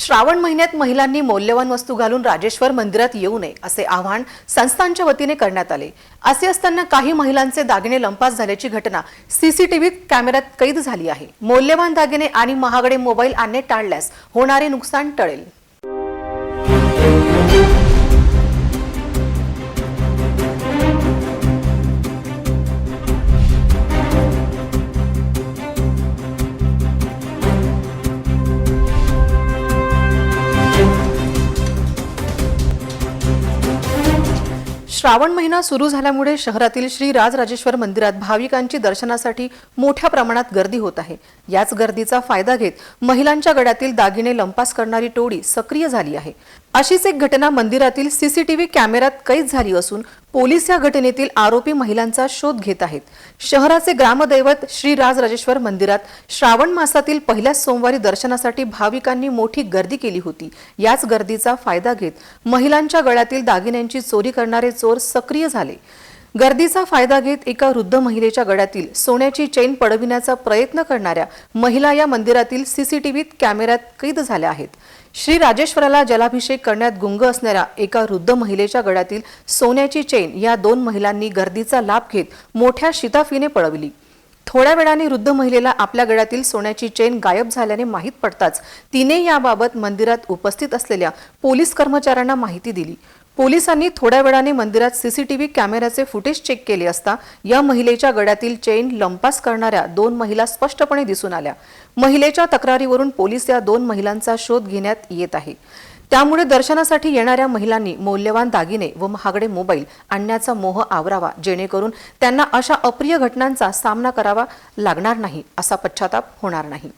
श्रावण महिन्यात महिलांनी मौल्यवान वस्तू घालून राजेश्वर मंदिरात येऊ नये असे आवाहन संस्थांच्या वतीने करण्यात आले. असे असताना काही महिलांचे दागिने लंपास झाल्याची घटना सीसीटीव्ही कॅमेऱ्यात कैद झाली आहे. मौल्यवान दागिने आणि महागडे मोबाईल आणणे टाळल्यास होणारे नुकसान टळेल. श्रावण महिना सुरू झाल्यामुळे शहरातील श्री राजराजेश्वर मंदिरात भाविकांची दर्शनासाठी मोठ्या प्रमाणात गर्दी होत आहे. याच गर्दीचा फायदा घेत महिलांच्या गड्यातील दागिने लंपास करणारी टोळी सक्रिय झाली आहे. अशीच एक घटना मंदिरातील सीसीटीव्ही कॅमेऱ्यात कैद झाली असून पोलीस या घटनेतील आरोपी महिलांचा शोध घेत आहेत. शहराचे ग्रामदैवत श्री राजराजेश्वर मंदिरात श्रावण मासातील पहिल्या सोमवारी दर्शनासाठी भाविकांनी मोठी गर्दी केली होती. याच गर्दीचा फायदा घेत महिलांच्या गळ्यातील दागिन्यांची चोरी करणारे चोर सक्रिय झाले. गर्दीचा फायदा घेत एका वृद्ध महिलेच्या गळ्यातील सोन्याची चेन पडविण्याचा प्रयत्न करणाऱ्या महिला या मंदिरातील सीसीटीव्हीत कॅमेऱ्यात कैद झाल्या आहेत. श्री राजेश्वराला जलाभिषेक करण्यात गुंग असणाऱ्या एका वृद्ध महिलेच्या गळ्यातील सोन्याची चेन या दोन महिलांनी गर्दीचा लाभ घेत मोठ्या शिताफीने पळवली. थोड्या वेळाने वृद्ध महिलेला आपल्या गळ्यातील सोन्याची चेन गायब झाल्याने माहीत पडताच तिने याबाबत मंदिरात उपस्थित असलेल्या पोलीस कर्मचाऱ्यांना माहिती दिली. पोलिसांनी थोड्या वेळाने मंदिरात सीसीटीव्ही कॅमेऱ्याचे फुटेज चेक केले असता या महिलेच्या गळ्यातील चेन लंपास करणाऱ्या दोन महिला स्पष्टपणे दिसून आल्या. महिलेच्या तक्रारीवरून पोलीस या दोन महिलांचा शोध घेण्यात येत आहे. त्यामुळे दर्शनासाठी येणाऱ्या महिलांनी मौल्यवान दागिने व महागडे मोबाईल आणण्याचा मोह आवरावा जेणेकरून त्यांना अशा अप्रिय घटनांचा सामना करावा लागणार नाही असा पश्चाताप होणार नाही.